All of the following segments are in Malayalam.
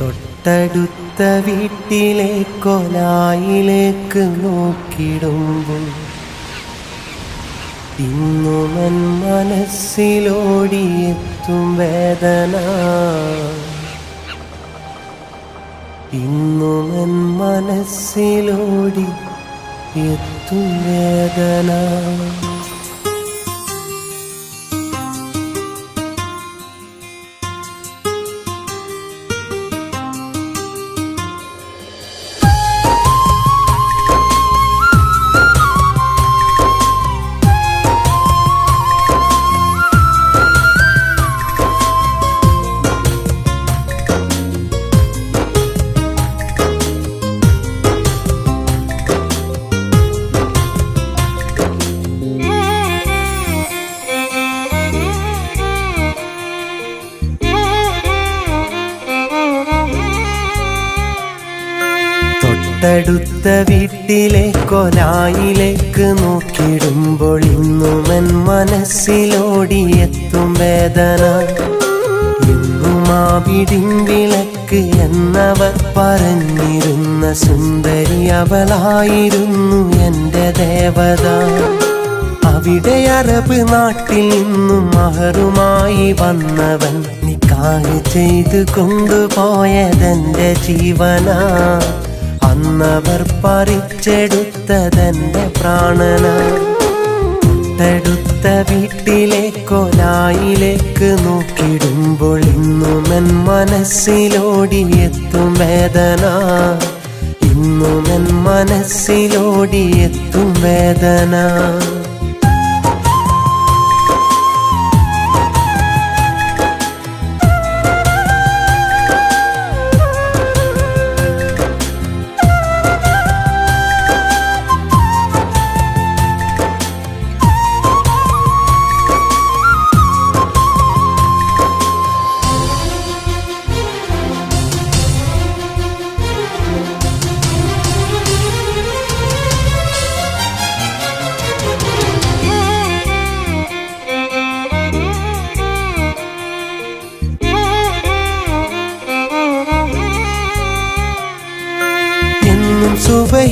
തൊട്ടടുത്ത വീട്ടിലെ കൊലായിലേക്ക് നോക്കിടുമ്പോൾ ഇന്നുമൻ മനസ്സിലോടിയെത്തും വേദന. ഇന്നുമൻ മനസ്സിലോടി എത്തും വേദന. കൊലായിലേക്ക് നോക്കിടുമ്പോൾ ഇന്നുമൻ മനസ്സിലോടിയെത്തും വേദന. ഇന്നും ആ വിടിൻ വിളക്ക് എന്നവർ പറഞ്ഞിരുന്ന സുന്ദരി അവളായിരുന്നു എന്റെ ദേവത. അവിടെ അറബ് നാട്ടിൽ നിന്നും മഹറുമായി വന്നവൻ നിക്കാഹ് ചെയ്ത് കൊണ്ടുപോയതെന്റെ ജീവന. അന്നവർ പറിച്ചെടുത്തതെന്റെ പ്രാണന. തൊട്ടടുത്ത വീട്ടിലെ കൊലായിലേക്ക് നോക്കിടുമ്പോൾ ഇന്നുമെൻ മനസ്സിലോടിയെത്തും വേദന. ഇന്നുമെൻ മനസ്സിലോടിയെത്തും വേദന.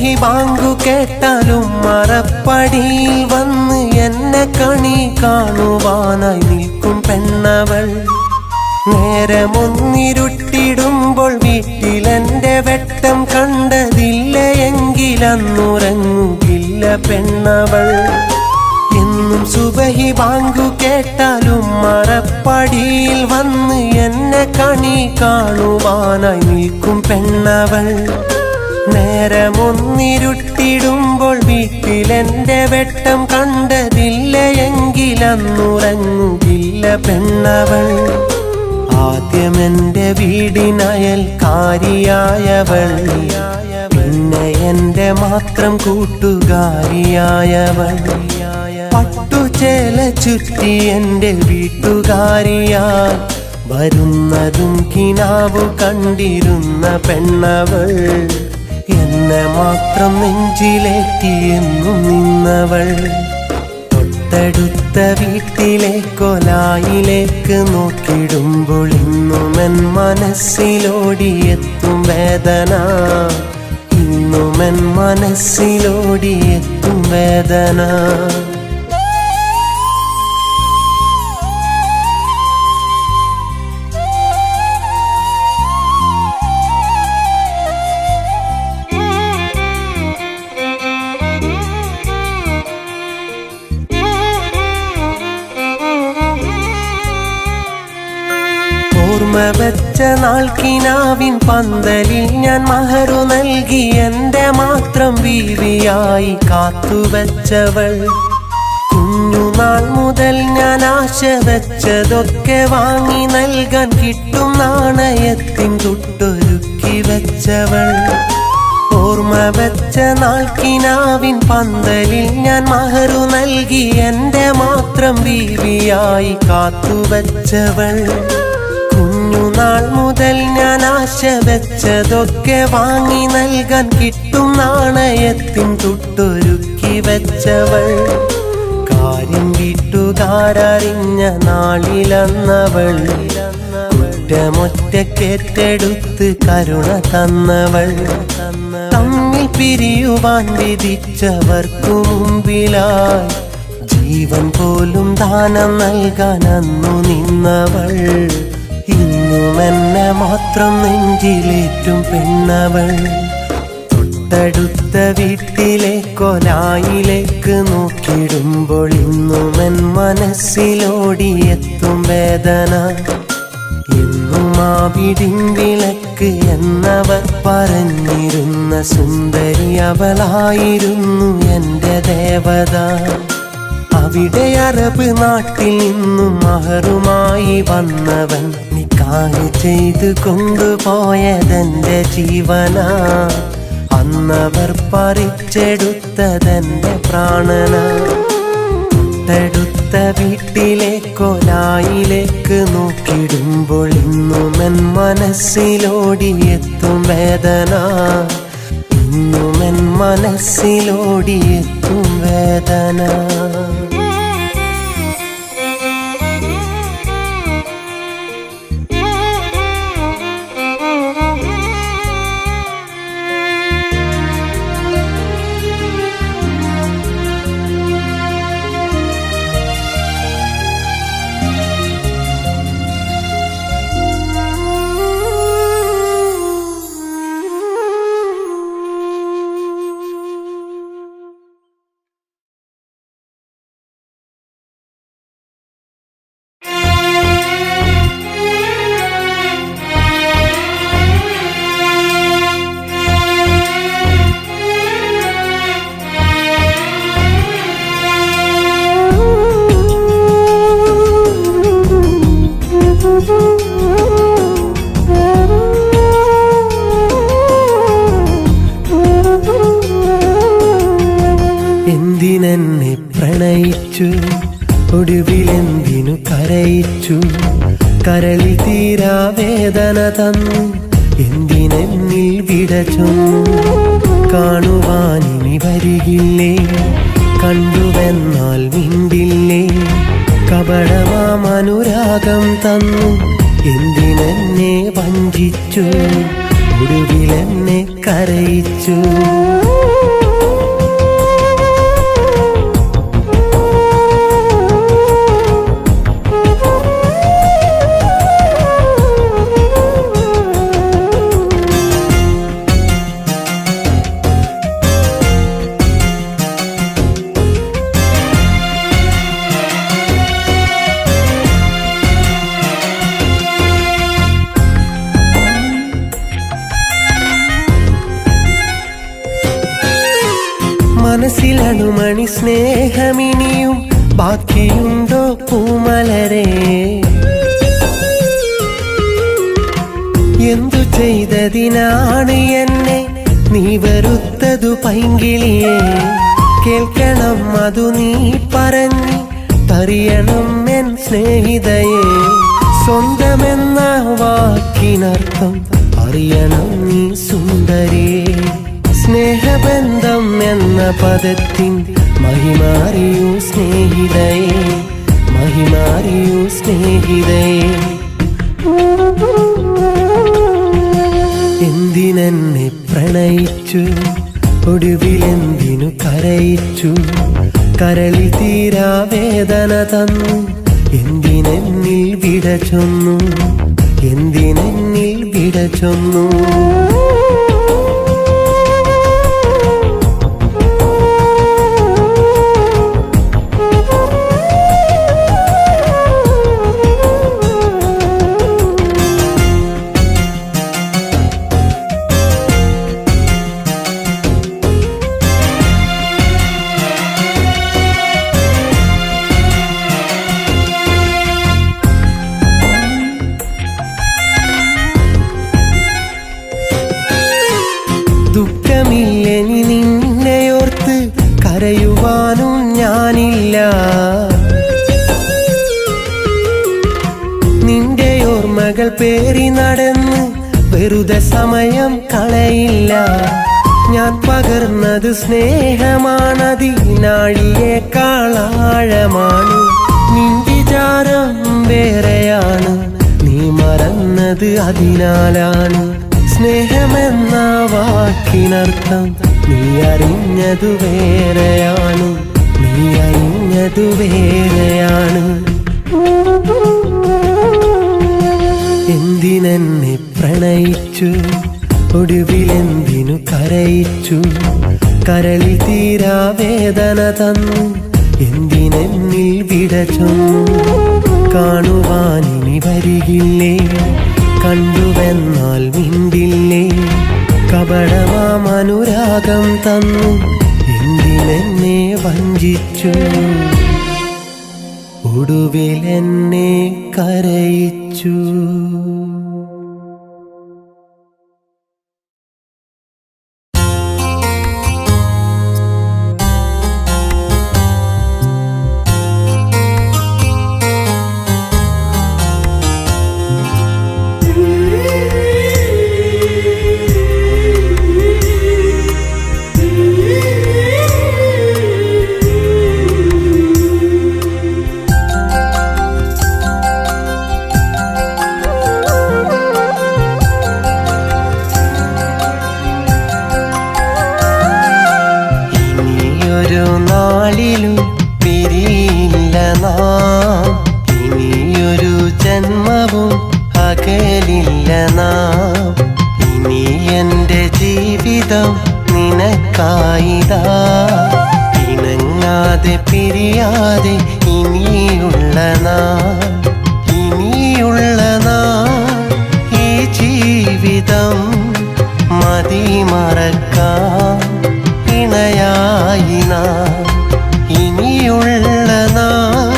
സുബഹി ബാങ്കു കേട്ടാലും മറപ്പടിയിൽ വന്ന് എന്നെ കണി കാണുവാനായി നിൽക്കും പെണ്ണവൾ. നേരമൊന്നിരുട്ടിടുമ്പോൾ വീട്ടിലെന്റെ വെട്ടം കണ്ടതില്ല എങ്കിലന്നുറങ്ങുകില്ല പെണ്ണവൾ. എന്നും സുബഹി ബാങ്കു കേട്ടാലും മറപ്പടിയിൽ വന്ന് എന്നെ കണി കാണുവാനായി നിൽക്കും പെണ്ണവൾ. നേരമൊന്നിരുട്ടിടുമ്പോൾ വീട്ടിലെന്റെ വെട്ടം കണ്ടതില്ല എങ്കിലന്നുറങ്ങുകില്ല പെണ്ണവൾ. ആദ്യമെന്റെ വീടിനയൽക്കാരിയായവൾ പിന്നെ എന്റെ മാത്രം കൂട്ടുകാരിയായവൾ. പട്ടുചേല ചുറ്റി എന്റെ വീട്ടുകാരിയാൽ വരുന്നതും കിനാവു കണ്ടിരുന്ന പെണ്ണവൾ. എന്നെ മാത്രം നെഞ്ചിലേറ്റിയെന്നും നിന്നവൾ. തൊട്ടടുത്ത വീട്ടിലെ കൊലായിലേക്ക് നോക്കിടുമ്പോൾ ഇന്നുമെൻ മനസ്സിലോടിയെത്തും വേദന. ഇന്നുമെൻ മനസ്സിലോടിയെത്തും വേദന. വെച്ച നാൾക്കിനാവിൻ പന്തലിൽ ഞാൻ മഹറു നൽകി എന്റെ മാത്രം ബീവിയായി കാത്തുവച്ചവൾ കുഞ്ഞുനാൾ മുതൽ ഞാൻ ആശ വെച്ചതൊക്കെ വാങ്ങി നൽകാൻ കിട്ടും നാണയത്തിൻ തൊട്ടൊരുക്കി വെച്ചവൾ. ഓർമ്മ വെച്ച നാൾക്കിനാവിൻ പന്തലിൽ ഞാൻ മഹറു നൽകി എന്റെ മാത്രം ബീവിയായി കാത്തുവച്ചവൾ കുഞ്ഞുനാൾ മുതൽ ഞാൻ ആശ വെച്ചതൊക്കെ വാങ്ങി നൽകാൻ കിട്ടും നാണയത്തിൻ തൊട്ടൊരുക്കി വെച്ചവൾ. കാര്യം വീട്ടുകാരറിഞ്ഞ നാളിലന്നവൾ. കുറ്റമൊറ്റക്കേറ്റെടുത്ത് കരുണ തന്നവൾ. തമ്മിൽ പിരിയുവാൻ വിധിച്ചവർക്കു മുമ്പിലായി ജീവൻ പോലും ദാനം നൽകാൻ അന്നു നിന്നവൾ. ഇന്നും എന്നെ മാത്രം നെഞ്ചിലേറ്റും പെണ്ണവൾ. തൊട്ടടുത്ത വീട്ടിലെ കൊലായിലേക്ക് നോക്കിടുമ്പോൾ ഇന്നും എൻ മനസ്സിലോടിയെത്തും വേദന. എന്നും ആ വീടിൻ വിളക്ക് എന്നവർ പറഞ്ഞിരുന്ന സുന്ദരി അവളായിരുന്നു എന്റെ ദേവത. അവിടെ അറബ് നാട്ടിൽ നിന്നും മഹറുമായി വന്നവൻ നിക്കാഹ് ചെയ്ത് കൊണ്ടുപോയതെന്റെ ജീവന. അന്നവർ പറിച്ചെടുത്തതെന്റെ പ്രാണന. തൊട്ടടുത്ത വീട്ടിലെ കൊലായിലേക്ക് നോക്കിടുമ്പോൾ ഇന്നും എൻ മനസ്സിലോടിയെത്തും വേദന. ഇന്നും എൻ മനസ്സിലോടിയെത്തും വേദന. കപടമാം അനുരാഗം തന്നു. എന്തിനെന്നെ വഞ്ചിച്ചു? ഒടുവിലെന്നെ കരയിച്ചു. എന്തു ചെയ്തതിനാണ് എന്നെ നീ വെറുത്തതു പൈങ്കിളിയെ? കേൾക്കണം അതു നീ പറഞ്ഞു തറിയണം എൻ സ്നേഹിതയെ. സ്വന്തമെന്ന വാക്കിനർത്ഥം അറിയണം നീ സുന്ദരിയെ സ്നേഹബന്ധം എന്ന പദത്തിൻ മഹിമാറിയു സ്നേഹിതയെ. മഹിമാറിയു സ്നേഹിതയെ. എന്തിനെന്നെ പ്രണയിച്ചു. ഒടുവിലെന്തിനു കരയിച്ചു? കരളിൽ തീരാ വേദന തന്നു. എന്തിനെന്നിൽ വിട ചൊന്നു? എന്തിനെന്നിൽ വിട ചൊന്നു? സ്നേഹമാണതിനാഴിയേക്കാളാഴമാണ് നിന്തിചാരം വേറെയാണ്. നീ മറന്നത് അതിനാലാണ്. സ്നേഹമെന്ന വാക്കിനർത്ഥം നീ അറിഞ്ഞതു വേറെയാണ്. നീ അറിഞ്ഞതു വേറെയാണ്. എന്തിനെന്നെ പ്രണയിച്ചു? ഒടുവിലെന്തിനു കരയിച്ചു? കരളി തീരാ വേദന തന്നു. ചൊന്നു കാണുവാനിനി വരികില്ലേ? കണ്ടുവെന്നാൽ മിണ്ടില്ലേ? കപടമാം അനുരാഗം തന്നു. എന്തിനെന്നെ വഞ്ചിച്ചു? ഒടുവിൽ എന്നെ കരയിച്ചു. നിനക്കായിതാ. ഇണങ്ങാതെ പിരിയാതെ ഇനിയുള്ള നാൾ ഇനിയുള്ള നാൾ ഈ ജീവിതം മതി മറക്കാം ഇണയായി നാം. ഇനിയുള്ള നാൾ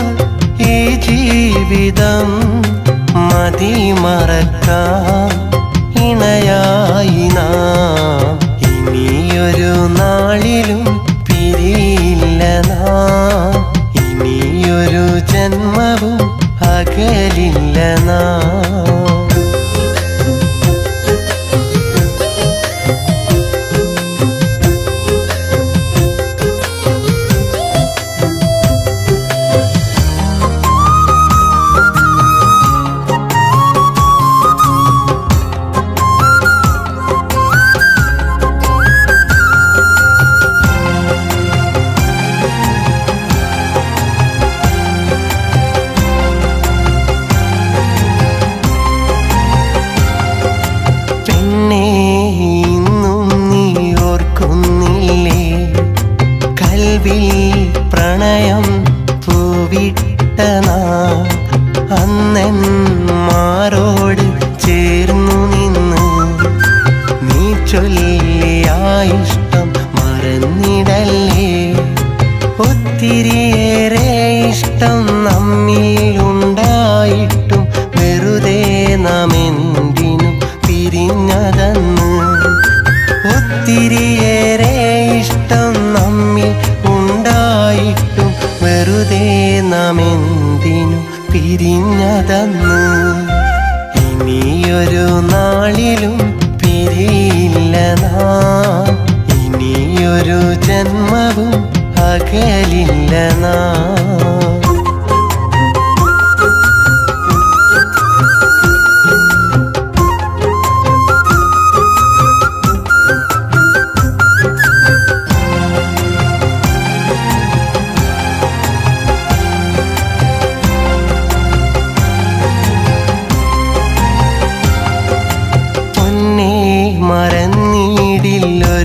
ഈ ജീവിതം മതി മറക്കാം ഇണയായി നാം. ഇനിയൊരു നാളിലും പിരിയില്ല നാം. ഇനിയൊരു ജന്മവും അകലില്ല നാം.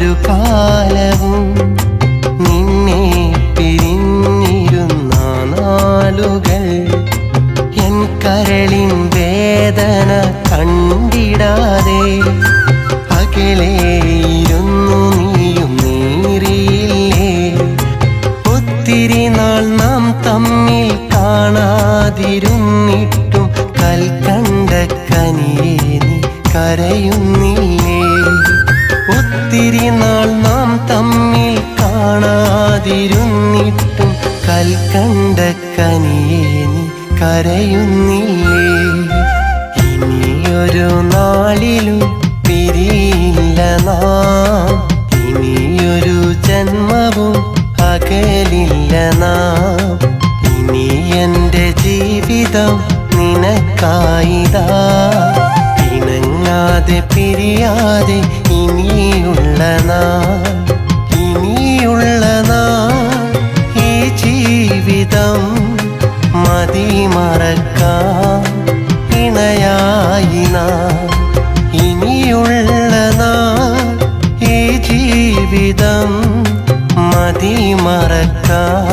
മറന്നീടില്ലൊരു കാലവും നിന്നെ പിരിഞ്ഞിരുന്ന നാളുകൾ. കരയുന്നില്ലേ? ഇനിയൊരു നാളിലും പിരിയില്ല നാം. ഇനിയൊരു ജന്മവും അകലില്ല നാം. ഇനി എന്റെ ജീവിതം നിനക്കായിതാ. പിണങ്ങാതെ പിരിയാതെ ഇനിയുള്ള നാൾ. മതി മറക്കാം. ഇണയായി നാം ഇനിയുള്ള നാൾ ഈ ജീവിതം മതി മറക്കാം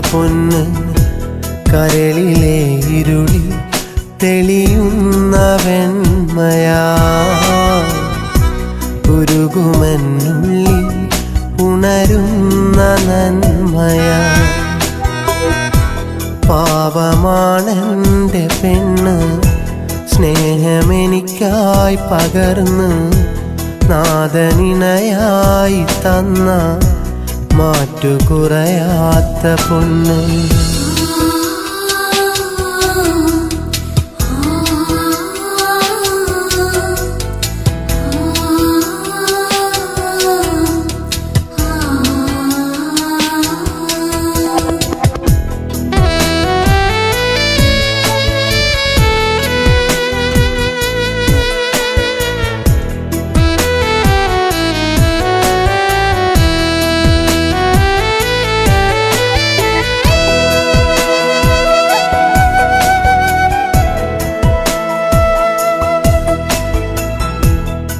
പൊന്ന് കരളിലെ ഇരുളി തെളിയുന്ന വെണ്മയാ ഉണരുന്ന നന്മയാ. പാപമാണെന്റെ പെണ്ണ് സ്നേഹമെനിക്കായി പകർന്ന് നാദനിണയായി തന്ന മാറ്റുകുറയാത്ത പൊന്ന്.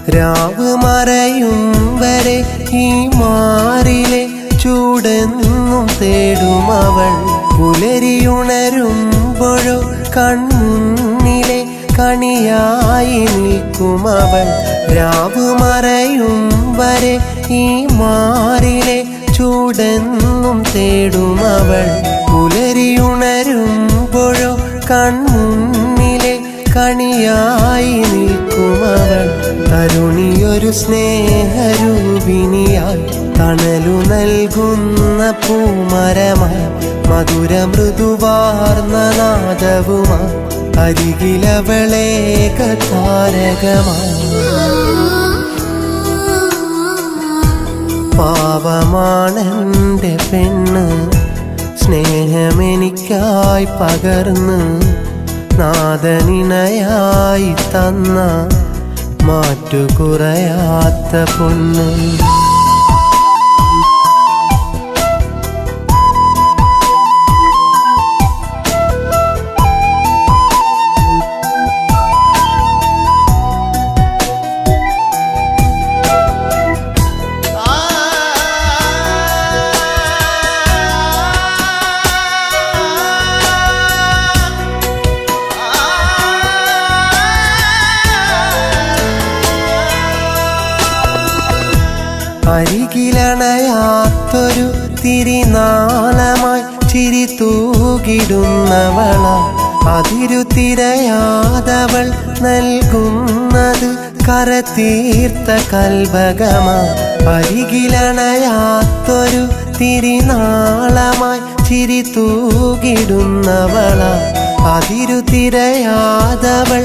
രാവ് മറയും വരെ ഈ മാറിലെ ചൂടെന്നും തേടും അവൾ പുലരിയുണരുമ്പോഴോ കണ്ണിലെ കണിയായി നിൽക്കും അവൾ രാവ് മറയും വരെ ഈ മാറിലെ ചൂടെന്നും തേടും അവൾ പുലരിയുണരുമ്പോഴോ കൺമുന്നിലെ കണിയായി തരുണിയൊരു സ്നേഹരൂപിണിയായി തണലു നൽകുന്ന പൂമരമായി മധുര മൃദുവാർന്ന നാദവുമായി അരികിലവളേക താരകമായി പാവമാണെന്റെ പെണ്ണ് സ്നേഹമെനിക്കായി പകർന്ന് നാദനിണയായി തന്ന മാറ്റുകുറയാത്ത പൊന്ന്. അരികിലണയാത്തൊരു തിരിനാളമായി ചിരി തൂകിടുന്നവള. അതിരു തിരയാതവൾ നൽകുന്നത് കരതീർത്ത കൽഭകമ. അരികിലണയാത്തൊരു തിരിനാളമായി ചിരി തൂകിടുന്നവള. അതിരു തിരയാതവൾ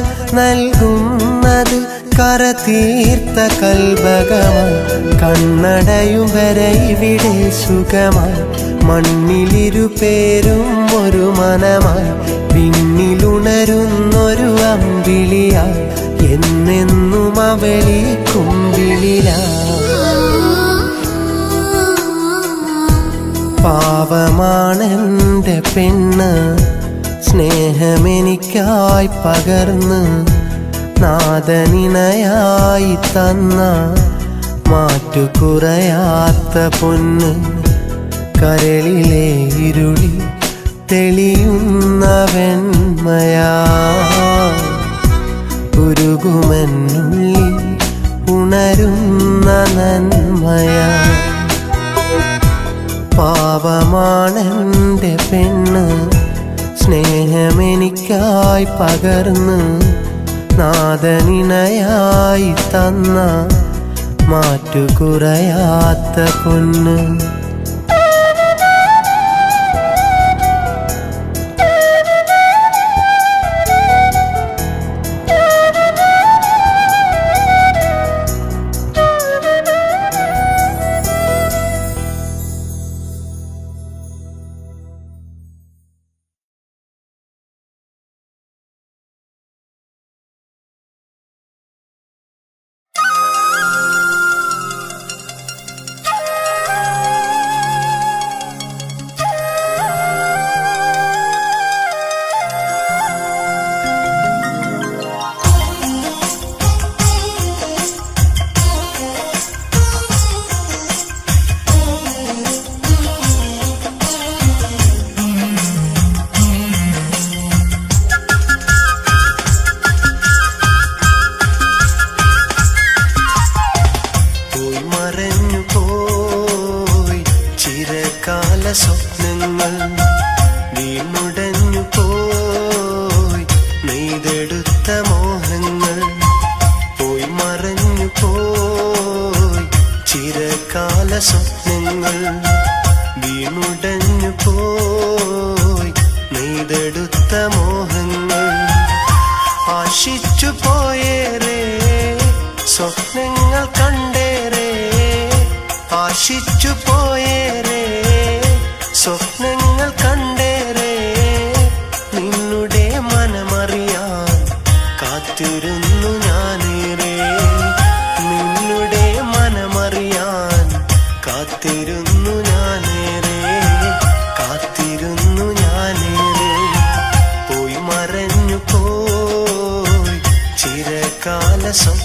നൽകുന്നത് കരതീർത്ത കൽഭകമായി കണ്ണടയും വരെ ഇവിടെ സുഖമായി. മണ്ണിലിരു പേരും ഒരു മനമായി പിന്നിലുണരുന്നൊരു അമ്പിളിയായി. എന്നെന്നും അവളി കുമ്പിളിലായി പാവമാണെന്റെ പെണ്ണ് സ്നേഹമെനിക്കായി പകർന്ന് നാഥനിണയായി തന്ന മാറ്റുകുറയാത്ത പൊന്ന് കരളിലെ ഇരുളി തെളിയുന്ന വെണ്മയാ. ഉണരുന്ന നന്മയ. പാപമാണെന്റെ പെണ്ണ് സ്നേഹമെനിക്കായി പകർന്ന് നാദനിണയായി തന്ന മാറ്റുകുറയാത്ത പൊന്ന്. some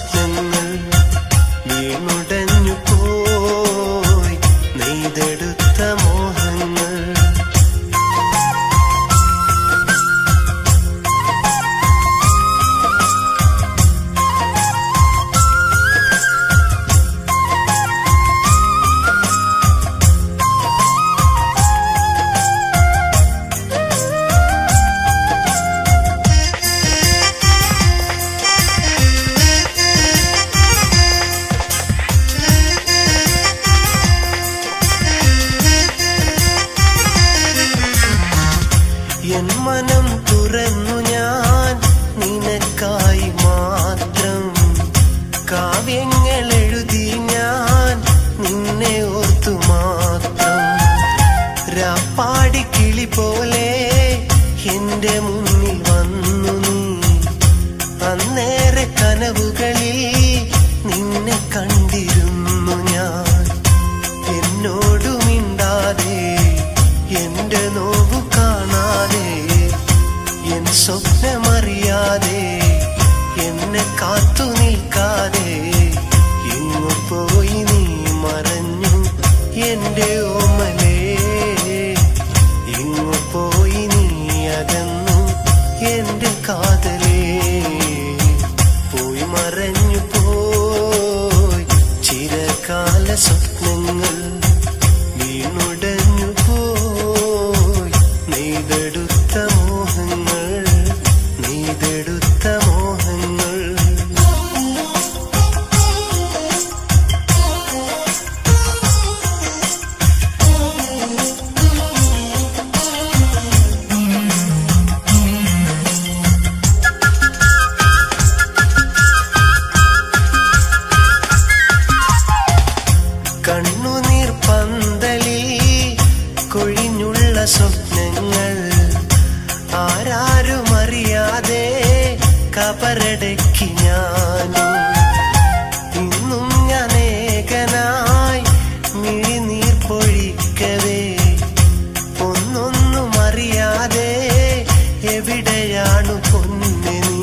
എവിടെയാണു പൊന്നെ നീ?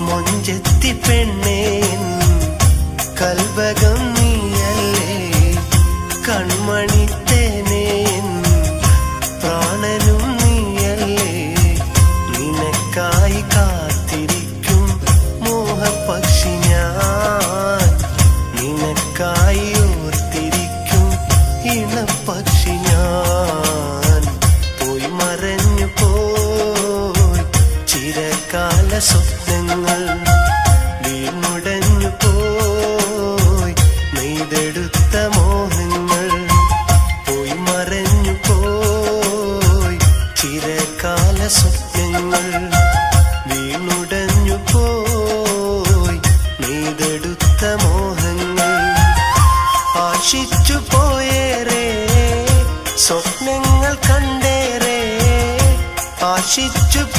മൊഞ്ചെത്തി പെണ്ണെ She's drips.